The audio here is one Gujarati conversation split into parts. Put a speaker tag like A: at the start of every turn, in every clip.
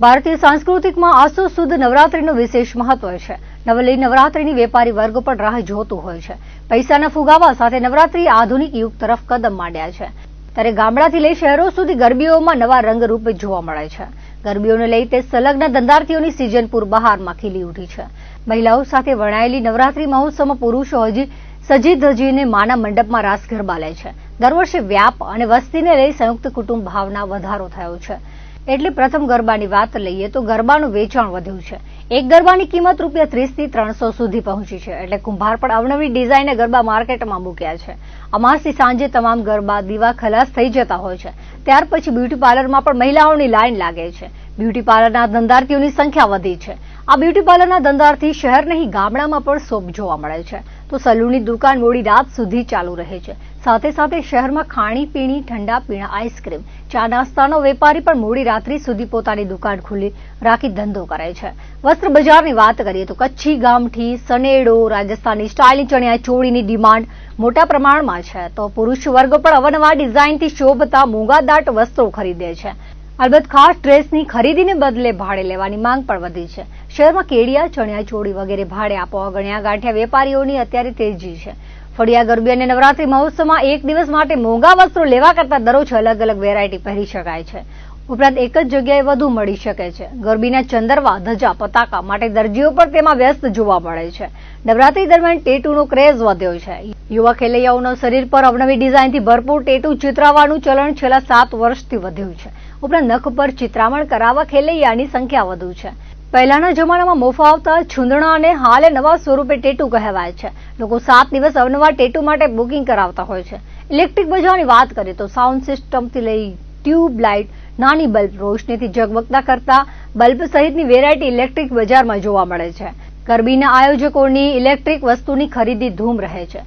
A: ભારતીય સાંસ્કૃતિકમાં આસો સુદ નવરાત્રીનું વિશેષ મહત્વ છે. નવલી નવરાત્રીની વેપારી વર્ગ પણ રાહ જોતું હોય છે. પૈસાના ફુગાવા સાથે નવરાત્રી આધુનિક યુગ તરફ કદમ માંડ્યા છે. ત્યારે ગામડાથી લઈ શહેરો સુધી ગરબીઓમાં નવા રંગરૂપે જોવા મળે છે. ગરબીઓને લઈ તે સંલગ્ન ધંધાર્થીઓની સિઝન પૂર બહારમાં ખીલી ઉઠી છે. મહિલાઓ સાથે વણાયેલી નવરાત્રી મહોત્સવમાં પુરુષો હજી સજી ધજીને માના મંડપમાં રાસ ગરબા લે છે. દર વર્ષે વ્યાપ અને વસ્તીને લઈ સંયુક્ત કુટુંબ ભાવના વધારો થયો છે. એટલે પ્રથમ ગરબાની વાત લઈએ તો ગરબાનું વેચાણ વધ્યું છે. એક ગરબાની કિંમત રૂપિયા ત્રીસથી ત્રણસો સુધી પહોંચી છે. એટલે કુંભાર પણ અવનવી ડિઝાઈને ગરબા માર્કેટમાં મૂક્યા છે. અમાસથી સાંજે તમામ ગરબા દીવા ખલાસ થઈ જતા હોય છે. ત્યાર પછી બ્યુટી પાર્લરમાં પણ મહિલાઓની લાઈન લાગે છે. બ્યુટી પાર્લરના ધંધાર્થીઓની સંખ્યા વધી છે. આ બ્યુટી પાર્લરના ધંધાર્થી શહેર નહીં, ગામડામાં પણ શોભ જોવા મળે છે. તો સલૂનની દુકાન મોડી રાત સુધી ચાલુ રહે છે. સાથે સાથે શહેરમાં ખાણી પીણી, ઠંડા પીણા, આઈસ્ક્રીમ, ચા નાસ્તાનો વેપારી પણ મોડી રાત્રિ સુધી પોતાની દુકાન ખુલ્લી રાખી ધંધો કરે છે. વસ્ત્ર બજારની વાત કરીએ તો કચ્છી, ગામઠી, સનેડો, રાજસ્થાની સ્ટાઇલની ચણિયા ચોળીની ડિમાન્ડ મોટા પ્રમાણમાં છે. તો પુરુષ વર્ગ પણ અવનવા ડિઝાઇનથી શોભતા મોંઘાદાટ વસ્ત્રો ખરીદે છે. અલબત્ત ખાસ ડ્રેસની ખરીદીને બદલે ભાડે લેવાની માંગ પણ વધી છે. શહેરમાં કેડિયા ચણિયા ચોળી વગેરે ભાડે આપવા ગણ્યા ગાંઠિયા વેપારીઓની અત્યારે તેજી છે. ફળિયા, ગરબી અને નવરાત્રી મહોત્સવમાં એક દિવસ માટે મોંઘા વસ્ત્રો લેવા કરતા દરરોજ અલગ અલગ વેરાયટી પહેરી શકાય છે. ઉપરાંત એક જ જગ્યાએ વધુ મળી શકે છે. ગરબીના ચંદરવા, ધજા, પતાકા માટે દરજીઓ પણ તેમાં વ્યસ્ત જોવા મળે છે. નવરાત્રી દરમિયાન ટેટુનો ક્રેઝ વધ્યો છે. યુવા ખેલૈયાઓના શરીર પર અવનવી ડિઝાઇનથી ભરપૂર ટેટુ ચિતરાવવાનું ચલણ છેલ્લા સાત વર્ષથી વધ્યું છે. ઉપરાંત નખ પર ચિત્રામણ કરાવવા ખેલૈયાની સંખ્યા વધુ છે. પહેલાના જમાનામાં મોફા આવતા છૂંદણા અને હાલે નવા સ્વરૂપે ટેટુ કહેવાય છે. લોકો સાત દિવસ અવનવા ટેટુ માટે બુકિંગ કરાવતા હોય છે. ઇલેક્ટ્રિક બજારની વાત કરીએ તો સાઉન્ડ સિસ્ટમથી લઈ ટ્યુબ લાઇટ, નાની બલ્બ, રોશનીથી ઝગમગતા કરતા બલ્બ સહિતની વેરાયટી ઇલેક્ટ્રિક બજારમાં જોવા મળે છે. ગરબીના આયોજકોની ઇલેક્ટ્રિક વસ્તુની ખરીદી ધૂમ રહે છે.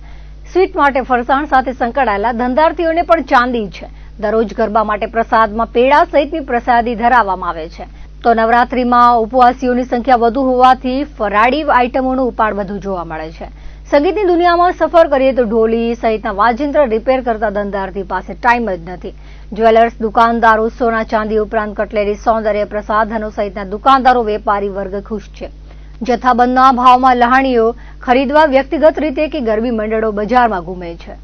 A: સ્વીટ માટે ફરસાણ સાથે સંકળાયેલા ધંધાર્થીઓને પણ ચાંદી છે. દરરોજ ગરબા માટે પ્રસાદમાં પેડા સહિતની પ્રસાદી ધરાવવામાં આવે છે. તો નવરાત્રીમાં ઉપવાસીઓની સંખ્યા વધુ હોવાથી ફરાળી આઇટમોનું ઉપાડ વધુ જોવા મળે છે. સંગીતની દુનિયામાં સફર કરીએ તો ઢોલી સહિતના વાજિંત્ર રિપેર કરતા ધંધાર્થી પાસે ટાઈમ જ નથી. જ્વેલર્સ, દુકાનદારો, સોના ચાંદી ઉપરાંત કટલેરી, સૌંદર્ય પ્રસાધનો સહિતના દુકાનદારો વેપારી વર્ગ ખુશ છે. જથ્થાબંધના ભાવમાં લહાણીઓ ખરીદવા વ્યક્તિગત રીતે કે ગરબી મંડળો બજારમાં ઘૂમે છે.